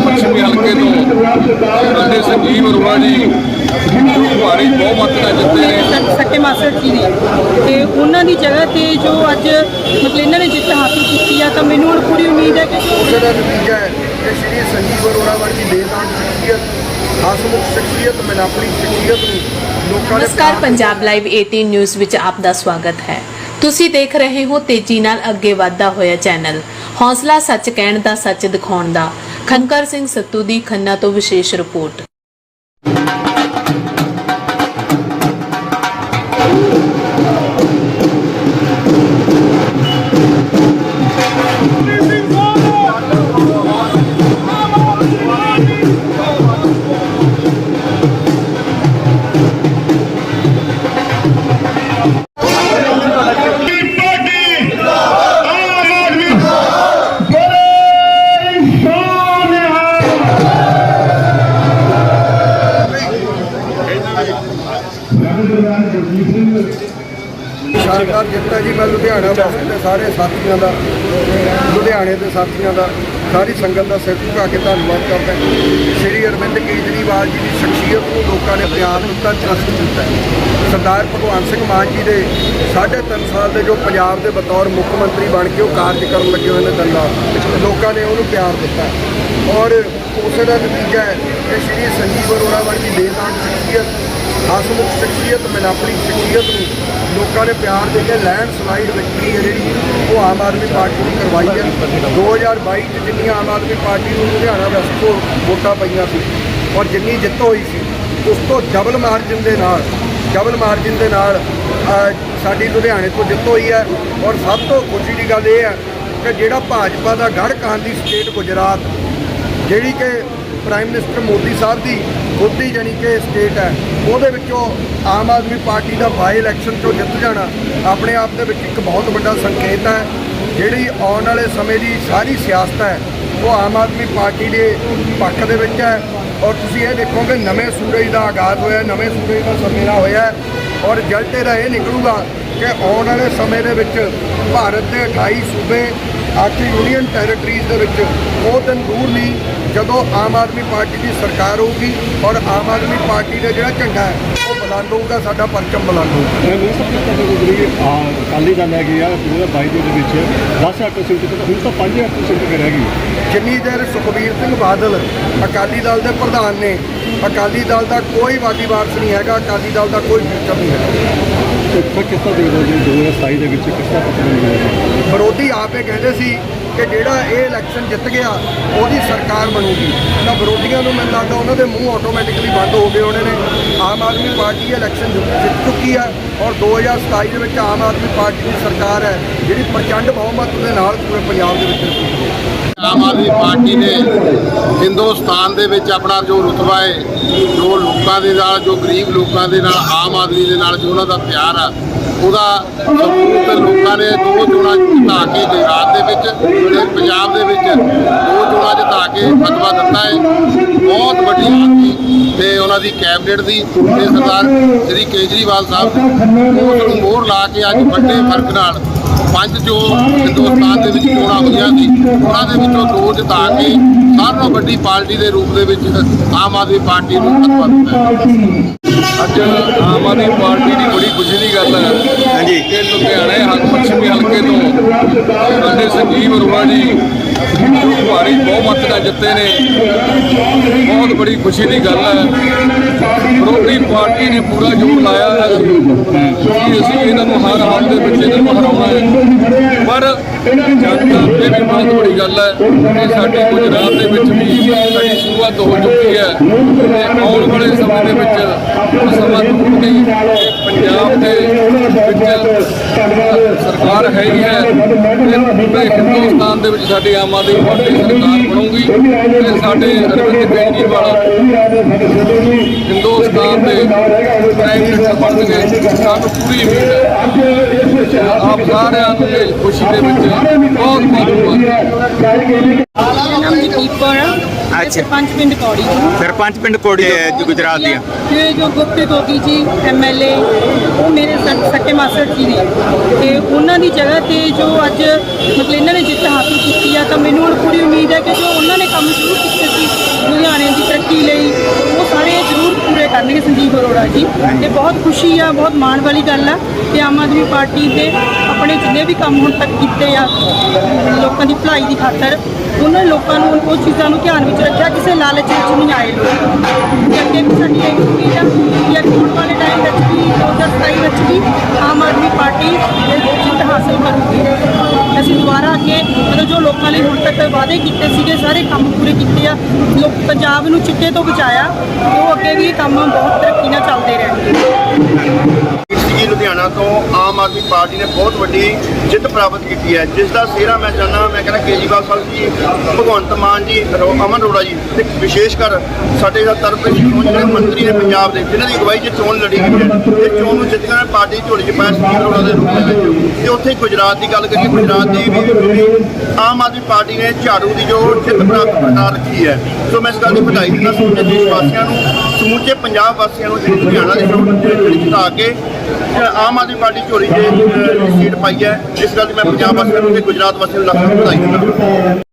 ਪੱਛਮੀ ਹਲਕੇ ਤੋਂ ਬੰਦੇ ਸੰਜੀਵ ਅਰੋੜਾ ਜੀ ਭਾਰੀ ਬਹੁਮਤ ਨਾਲ ਜਿੱਤੇ ਨੇ। ਸੱਟ- ਸੱਟੇ ਮਾਸਟਰ ਜੀ ਦੀ ਤੇ ਉਹਨਾਂ ਦੀ ਜਗ੍ਹਾ ਤੇ ਜੋ ਅੱਜ ਮਤਲਬ ਇਹਨਾਂ ਨੇ ਜਿੱਤ ਹਾਸਲ ਕੀਤੀ ਆ ਤਾਂ ਮੈਨੂੰ ਹੁਣ ਪੂਰੀ ਉਮੀਦ ਹੈ ਕਿ ਜਿਹੜਾ ਨਤੀਜਾ ਹੈ ਕਿ ਸ਼੍ਰੀ ਸੰਜੀਵ ਅਰੋੜਾ ਵਰਗੀ ਬੇਦਾਨ ਸ਼ਖਸੀਅਤ ਹਸਮੁਖ ਸ਼ਖਸੀਅਤ ਮਿਲਾਪੜੀ ਸ਼ਖਸੀਅਤ ਨੂੰ ਲੋਕਾਂ ਨੇ ਨਮਸਕਾਰ ਪੰਜਾਬ ਲਾਈਵ 18 ਨਿਊਜ਼ ਵਿੱਚ ਆਪ ਦਾ ਸਵਾਗਤ ਹੈ। ਤੁਸੀਂ ਦੇਖ ਰਹੇ ਹੋ ਤੇਜ਼ੀ ਨਾਲ ਅੱਗੇ ਵਧਦਾ ਹੋਇਆ ਚੈਨਲ ਹੌਸਲਾ ਸੱਚ ਕਹਿਣ ਦਾ, ਸੱਚ ਦਿਖਾਉਣ ਦਾ। ਖਨਕਰ ਸਿੰਘ ਸੱਤੂ ਦੀ ਖੰਨਾ ਤੋਂ ਵਿਸ਼ੇਸ਼ ਰਿਪੋਰਟ। ਸ਼ਾਨਦਾਰ ਜਿੱਤ ਹੈ ਜੀ ਮੈਂ ਲੁਧਿਆਣਾ ਵਾਸਤੇ ਤੇ ਸਾਰੇ ਸਾਥੀਆਂ ਦਾ ਲੁਧਿਆਣੇ ਦੇ ਸਾਥੀਆਂ ਦਾ ਸਾਰੀ ਸੰਗਤ ਦਾ ਸਿਰ ਝੁਕਾ ਕੇ ਧੰਨਵਾਦ ਕਰਦਾ ਸ਼੍ਰੀ ਅਰਵਿੰਦ ਕੇਜਰੀਵਾਲ ਜੀ ਦੀ ਸ਼ਖਸੀਅਤ ਨੂੰ ਲੋਕਾਂ ਨੇ ਪਿਆਰ ਦਿੱਤਾ ਟਰਸਟ ਦਿੱਤਾ ਸਰਦਾਰ ਭਗਵੰਤ ਸਿੰਘ ਮਾਨ ਜੀ ਦੇ 3.5 ਸਾਲ ਦੇ ਜੋ ਪੰਜਾਬ ਦੇ ਬਤੌਰ ਮੁੱਖ ਮੰਤਰੀ ਬਣ ਕੇ ਉਹ ਕਾਰਜ ਕਰਨ ਲੱਗੇ ਹੋਏ ਨੇ ਦੰਦਾ ਲੋਕਾਂ ਨੇ ਉਹਨੂੰ ਪਿਆਰ ਦਿੱਤਾ। ਔਰ ਉਸੇ ਦਾ ਨਤੀਜਾ ਹੈ ਕਿ ਸ਼੍ਰੀ ਸੰਜੀਵ ਅਰੋੜਾ ਵਰਗੀ ਬੇਦਾਨ ਸ਼ਖਸੀਅਤ ਹਸਮੁਖ ਸ਼ਖਸੀਅਤ ਮਿਲਾਪੜੀ ਸ਼ਖਸੀਅਤ ਨੂੰ ਲੋਕਾਂ ਨੇ ਪਿਆਰ ਦੇ ਕੇ ਲੈਂਡ ਸਲਾਈਡ ਵਿਕਟਰੀ ਹੈ ਜਿਹੜੀ ਉਹ ਆਮ ਆਦਮੀ ਪਾਰਟੀ ਨੇ ਕਰਵਾਈ ਹੈ। 2022 ਚ ਜਿੰਨੀਆਂ ਆਮ ਆਦਮੀ ਪਾਰਟੀ ਨੂੰ ਲੁਧਿਆਣਾ ਵੈਸਟ ਤੋਂ ਵੋਟਾਂ ਪਈਆਂ ਸੀ ਔਰ ਜਿੰਨੀ ਜਿੱਤ ਹੋਈ ਸੀ, ਉਸ ਤੋਂ ਡਬਲ ਮਾਰਜਨ ਦੇ ਨਾਲ ਡਬਲ ਮਾਰਜਨ ਦੇ ਨਾਲ ਸਾਡੀ ਲੁਧਿਆਣੇ ਤੋਂ ਜਿੱਤ ਹੋਈ ਹੈ ਔਰ ਸਭ ਤੋਂ ਖੁਸ਼ੀ ਦੀ ਗੱਲ ਇਹ ਹੈ ਕਿ ਜਿਹੜਾ ਭਾਜਪਾ ਦਾ ਗੜ੍ਹ ਕਾਂਦੀ ਸਟੇਟ ਗੁਜਰਾਤ, ਜਿਹੜੀ ਕਿ ਪ੍ਰਾਈਮ ਮਿਨਿਸਟਰ ਮੋਦੀ ਸਾਹਿਬ ਦੀ ਖੁਦ ਦੀ ਜਾਣੀ ਕਿ ਸਟੇਟ ਹੈ, ਉਹਦੇ ਵਿੱਚੋਂ ਆਮ ਆਦਮੀ ਪਾਰਟੀ ਦਾ ਬਾਈ ਇਲੈਕਸ਼ਨ ਚੋਂ ਜਿੱਤ ਜਾਣਾ ਆਪਣੇ ਆਪ ਦੇ ਵਿੱਚ ਇੱਕ ਬਹੁਤ ਵੱਡਾ ਸੰਕੇਤ ਹੈ। ਜਿਹੜੀ ਆਉਣ ਵਾਲੇ ਸਮੇਂ ਦੀ ਸਾਰੀ ਸਿਆਸਤ ਹੈ, ਉਹ ਆਮ ਆਦਮੀ ਪਾਰਟੀ ਦੇ ਪੱਖ ਦੇ ਵਿੱਚ ਹੈ। ਔਰ ਤੁਸੀਂ ਇਹ ਦੇਖੋਗੇ, ਨਵੇਂ ਸੂਰਜ ਦਾ ਆਗਾਜ਼ ਹੋਇਆ, ਨਵੇਂ ਸੂਰਜ ਦਾ ਸਮੇਰਾ ਹੋਇਆ ਔਰ ਰਿਜ਼ਲਟ ਇਹਦਾ ਇਹ ਨਿਕਲੂਗਾ ਕਿ ਆਉਣ ਵਾਲੇ ਸਮੇਂ ਦੇ ਵਿੱਚ ਭਾਰਤ ਦੇ 28 ਸੂਬੇ ਅੱਠ ਯੂਨੀਅਨ ਟੈਰੀਟਰੀਜ਼ ਦੇ ਵਿੱਚ ਉਹ ਦਿਨ ਦੂਰ ਨਹੀਂ ਜਦੋਂ ਆਮ ਆਦਮੀ ਪਾਰਟੀ ਦੀ ਸਰਕਾਰ ਹੋਊਗੀ ਔਰ ਆਮ ਆਦਮੀ ਪਾਰਟੀ ਦਾ ਜਿਹੜਾ ਝੰਡਾ ਹੈ ਉਹ ਬੁਲੰਦ ਹੋਊਗਾ ਸਾਡਾ ਪਰਚਮ ਬੁਲੰਦ ਹੋਊਗਾ। ਨਹੀਂ ਸਭ ਤੋਂ ਪਹਿਲਾਂ ਜਿਹੜੀ ਅਕਾਲੀ ਦਲ ਹੈਗੀ ਆ 2022 ਦੇ ਵਿੱਚ 10% ਸੀਟ ਤੇ ਹੁਣ ਤਾਂ 5% ਤੇ ਰਹਿ ਗਈ। ਜਿੰਨੀ ਦੇਰ ਸੁਖਬੀਰ ਸਿੰਘ ਬਾਦਲ ਅਕਾਲੀ ਦਲ ਦੇ ਪ੍ਰਧਾਨ ਨੇ ਅਕਾਲੀ ਦਲ ਦਾ ਕੋਈ ਵਾਦੀ ਵਾਰਸ ਨਹੀਂ ਹੈਗਾ ਅਕਾਲੀ ਦਲ ਦਾ ਕੋਈ ਫਿਊਚਰ ਨਹੀਂ ਹੈਗਾ। ਤੇ ਫਿਰ ਕਿਸ ਤਰ੍ਹਾਂ ਦੇਖਦੇ ਹੋ ਜੀ 2027 ਦੇ ਵਿੱਚ ਕਿਸ ਤਰ੍ਹਾਂ ਪਤਾ ਨਹੀਂ ਵਿਰੋਧੀ ਆਪੇ ਕਹਿੰਦੇ ਸੀ ਕਿ ਜਿਹੜਾ ਇਹ ਇਲੈਕਸ਼ਨ ਜਿੱਤ ਗਿਆ, ਉਹਦੀ ਸਰਕਾਰ ਬਣੂਗੀ। ਤਾਂ ਵਿਰੋਧੀਆਂ ਨੂੰ ਮੈਨੂੰ ਲੱਗਦਾ ਉਹਨਾਂ ਦੇ ਮੂੰਹ ਆਟੋਮੈਟਿਕਲੀ ਬੰਦ ਹੋ ਗਏ ਹੋਣੇ ਨੇ। ਆਮ ਆਦਮੀ ਪਾਰਟੀ ਇਲੈਕਸ਼ਨ ਜਿੱਤ ਚੁੱਕੀ ਹੈ ਔਰ 2027 ਦੇ ਵਿੱਚ ਆਮ ਆਦਮੀ ਪਾਰਟੀ ਦੀ ਸਰਕਾਰ ਹੈ, ਜਿਹੜੀ ਪ੍ਰਚੰਡ ਬਹੁਮਤ ਦੇ ਨਾਲ ਪੂਰੇ ਪੰਜਾਬ ਦੇ ਵਿੱਚ ਆਮ ਆਦਮੀ ਪਾਰਟੀ ਨੇ ਹਿੰਦੁਸਤਾਨ ਦੇ ਵਿੱਚ ਆਪਣਾ ਜੋ ਰੁਤਬਾ ਹੈ, ਜੋ ਲੋਕਾਂ ਦੇ ਨਾਲ, ਜੋ ਗਰੀਬ ਲੋਕਾਂ ਦੇ ਨਾਲ, ਆਮ ਆਦਮੀ ਦੇ ਨਾਲ ਜੋ ਉਹਨਾਂ ਦਾ ਪਿਆਰ ਆ, ਉਹਦਾ ਸਬੂਤ ਲੋਕਾਂ ਨੇ ਦੋ ਚੋਣਾਂ ਜਿਤਾ ਕੇ ਗੁਜਰਾਤ ਦੇ ਵਿੱਚ ਤੇ ਪੰਜਾਬ ਦੇ ਵਿੱਚ ਦੋ ਚੋਣਾਂ ਜਿਤਾ ਕੇ ਫਤਵਾ ਦਿੱਤਾ ਹੈ ਬਹੁਤ ਵੱਡੀ ਆਦਮੀ ਤੇ ਉਹਨਾਂ ਦੀ ਕੈਬਨਿਟ ਦੀ ਤੇ ਸਰਦਾਰ ਸ੍ਰੀ ਕੇਜਰੀਵਾਲ ਸਾਹਿਬ ਉਸ ਨੂੰ ਮੋਹਰ ਲਾ ਕੇ ਅੱਜ ਵੱਡੇ ਫ਼ਰਕ ਨਾਲ ਪੰਜ ਜੋ ਹਿੰਦੁਸਤਾਨ ਦੇ ਵਿੱਚ ਚੋਣਾਂ ਹੋਈਆਂ ਸੀ, ਉਹਨਾਂ ਦੇ ਵਿੱਚੋਂ ਦੋ ਜਿਤਾ ਕੇ ਸਭ ਤੋਂ ਵੱਡੀ ਪਾਰਟੀ ਦੇ ਰੂਪ ਦੇ ਵਿੱਚ ਆਮ ਆਦਮੀ ਪਾਰਟੀ ਨੂੰ ਫਤਵਾ ਦਿੱਤਾ। ਅੱਜ ਆਮ ਆਦਮੀ ਪਾਰਟੀ ਦੀ ਬੜੀ ਖੁਸ਼ੀ ਦੀ ਗੱਲ ਹੈ ਹਾਂਜੀ ਕਿ ਲੁਧਿਆਣੇ ਹੱਕ ਪੱਛਮੀ ਹਲਕੇ ਸਾਡੇ ਬੰਦੇ ਸੰਜੀਵ ਅਰੋੜਾ ਜੀ ਜੋ ਭਾਰੀ ਬਹੁਮਤ ਨਾਲ ਜਿੱਤੇ ਨੇ। ਬਹੁਤ ਬੜੀ ਖੁਸ਼ੀ ਦੀ ਗੱਲ ਹੈ। ਵਿਰੋਧੀ ਪਾਰਟੀ ਨੇ ਪੂਰਾ ਜੋਰ ਲਾਇਆ ਹੈ ਕਿ ਅਸੀਂ ਇਹਨਾਂ ਨੂੰ ਹਰ ਹਾਲ ਦੇ ਵਿੱਚ ਇਹਨਾਂ ਨੂੰ ਹਰਾਉਣਾ ਹੈ। ਪਰ ਜਨਤਾ 'ਤੇ ਵੀ ਬਹੁਤ ਬੜੀ ਗੱਲ ਹੈ ਕਿ ਸਾਡੇ ਗੁਜਰਾਤ ਦੇ ਵਿੱਚ ਵੀ ਸਾਡੀ ਸ਼ੁਰੂਆਤ ਹੋ ਚੁੱਕੀ ਹੈ। ਤੇ ਆਉਣ ਵਾਲੇ ਸਮੇਂ ਦੇ ਵਿੱਚ ਸਮਾਂ ਦੂਰ ਨਹੀਂ। ਪੰਜਾਬ ਦੇ ਸਰਕਾਰ ਹੈਗੀ ਹੈ ਤੇ ਪੂਰੇ ਹਿੰਦੁਸਤਾਨ ਦੇ ਵਿੱਚ ਸਾਡੀ ਆਮ ਆਦਮੀ ਪਾਰਟੀ ਸਰਕਾਰ ਬਣੂਗੀ ਤੇ ਸਾਡੇ ਅਰਵਿੰਦ ਕੇਜਰੀਵਾਲ ਹਿੰਦੁਸਤਾਨ ਦੇ ਪ੍ਰਾਈਮ ਮਿਨਿਸਟਰ ਬਣਨਗੇ ਸਾਨੂੰ ਪੂਰੀ ਉਮੀਦ ਹੈ। ਆਪ ਸਾਰਿਆਂ ਨੂੰ ਇਸ ਖੁਸ਼ੀ ਦੇ ਵਿੱਚ ਬਹੁਤ ਬਹੁਤ ਅੱਛਾ। ਪੰਜ ਪਿੰਡ ਕੌੜੀ ਤੋਂ। ਸਰਪੰਚ ਪਿੰਡ ਕੋੜੀ ਗੁਜਰਾਤ ਦੀਆਂ ਇਹ ਜੋ ਗੁਪਤੇ ਗੋਗੀ ਜੀ ਐਮਐਲਏ ਸੱਟੇ ਮਾਸਟਰ ਜੀ ਨੇ। ਤੇ ਉਹਨਾਂ ਦੀ ਜਗ੍ਹਾ ਤੇ ਜੋ ਅੱਜ ਮਤਲਬ ਇਹਨਾਂ ਨੇ ਜਿੱਤ ਹਾਸਲ ਕੀਤੀ ਆ, ਤਾਂ ਮੈਨੂੰ ਹੁਣ ਪੂਰੀ ਉਮੀਦ ਹੈ ਕਿ ਜੋ ਉਹਨਾਂ ਨੇ ਕੰਮ ਸ਼ੁਰੂ ਕੀਤੇ ਸੀ ਲੁਧਿਆਣੇ ਦੀ ਤਰੱਕੀ ਲਈ, ਉਹ ਸਾਰੇ ਜ਼ਰੂਰ ਪੂਰੇ ਕਰਨਗੇ ਸੰਜੀਵ ਅਰੋੜਾ ਜੀ। ਤੇ ਬਹੁਤ ਖੁਸ਼ੀ ਆ, ਬਹੁਤ ਮਾਣ ਵਾਲੀ ਗੱਲ ਆ ਕਿ ਆਮ ਆਦਮੀ ਪਾਰਟੀ ਦੇ ਆਪਣੇ ਜਿੰਨੇ ਵੀ ਕੰਮ ਹੁਣ ਤੱਕ ਕੀਤੇ ਆ, ਲੋਕਾਂ ਦੀ ਭਲਾਈ ਦੀ ਖਾਤਰ, ਉਹਨਾਂ ਲੋਕਾਂ ਨੂੰ ਉਹ ਚੀਜ਼ਾਂ ਨੂੰ ਧਿਆਨ ਵਿੱਚ ਰੱਖਿਆ, ਕਿਸੇ ਲਾਲਚ ਵਿੱਚ ਨਹੀਂ ਆਏ ਲੋਕ। ਅੱਗੇ ਵੀ ਸਾਡੀ ਇਹ ਉਮੀਦ ਆ ਕਿ ਆਉਣ ਵਾਲੇ 2027 ਵਿੱਚ ਵੀ ਆਮ ਆਦਮੀ ਪਾਰਟੀ ਜਿੱਤ ਹਾਸਲ ਕਰੂਗੀ ਅਸੀਂ ਦੁਬਾਰਾ ਅੱਗੇ ਮਤਲਬ ਜੋ ਲੋਕਾਂ ਲਈ ਹੁਣ ਤੱਕ ਵਾਅਦੇ ਕੀਤੇ ਸੀਗੇ, ਸਾਰੇ ਕੰਮ ਪੂਰੇ ਕੀਤੇ ਆ। ਲੋਕ ਪੰਜਾਬ ਨੂੰ ਚਿੱਟੇ ਤੋਂ ਬਚਾਇਆ ਉਹ ਅੱਗੇ ਵੀ ਕੰਮ ਬਹੁਤ ਤਰੱਕੀ ਨਾਲ ਚੱਲਦੇ ਰਹਿਣਗੇ। ਲੁਧਿਆਣਾ ਤੋਂ ਆਮ ਆਦਮੀ ਪਾਰਟੀ ਨੇ ਬਹੁਤ ਵੱਡੀ ਜਿੱਤ ਪ੍ਰਾਪਤ ਕੀਤੀ ਹੈ। ਜਿਸ ਦਾ ਸਿਹਰਾ ਮੈਂ ਚਾਹੁੰਦਾ, ਮੈਂ ਕਹਿੰਦਾ ਕੇਜੀਵਾਲ ਸਾਹਿਬ ਜੀ, ਭਗਵੰਤ ਮਾਨ ਜੀ ਅਮਨ ਅਰੋੜਾ ਜੀ, ਤੇ ਵਿਸ਼ੇਸ਼ ਕਰ ਸਾਡੇ ਦਾ ਤਰਫ ਜਿਹੜੇ ਮੰਤਰੀ ਨੇ ਪੰਜਾਬ ਦੇ, ਜਿਨ੍ਹਾਂ ਦੀ ਅਗਵਾਈ 'ਚ ਚੋਣ ਲੜੀ ਗਈ ਹੈ ਇਹ ਚੋਣ ਨੂੰ ਜਿੱਤ ਕੇ ਪਾਰਟੀ ਦੀ ਝੋਲੀ 'ਚ ਪਾਇਆ ਸੀ ਅਰੋੜਾ ਦੇ ਰੂਪ ਦੇ ਵਿੱਚ। ਤੇ ਉੱਥੇ ਗੁਜਰਾਤ ਦੀ ਗੱਲ ਕਰੀਏ, ਗੁਜਰਾਤ ਦੀ ਵੀ ਆਮ ਆਦਮੀ ਪਾਰਟੀ ਨੇ ਝਾੜੂ ਦੀ ਜੋ ਜਿੱਤ ਪ੍ਰਾਪਤ ਕਰ ਰੱਖੀ ਹੈ। ਸੋ ਮੈਂ ਇਸ ਗੱਲ ਦੀ ਵਧਾਈ ਦਿੰਦਾ ਸਮੂਚੇ ਦੇਸ਼ ਵਾਸੀਆਂ ਨੂੰ। ਸਮੁੱਚੇ ਪੰਜਾਬ ਵਾਸੀਆਂ ਨੂੰ ਜਿਹੜੀ ਲੁਧਿਆਣਾ ਦੇ ਜਿਹੜੀ ਜਿਤਾ ਕੇ ਆਮ ਆਦਮੀ ਪਾਰਟੀ ਝੋਲੀ 'ਚ ਸੀਟ ਪਾਈ ਹੈ। ਇਸ ਗੱਲ ਦੀ ਮੈਂ ਪੰਜਾਬ ਵਾਸੀਆਂ ਨੂੰ ਤੇ ਗੁਜਰਾਤ ਵਾਸੀਆਂ ਨੂੰ ਲੱਖ ਵਧਾਈ ਦਿੰਦਾ।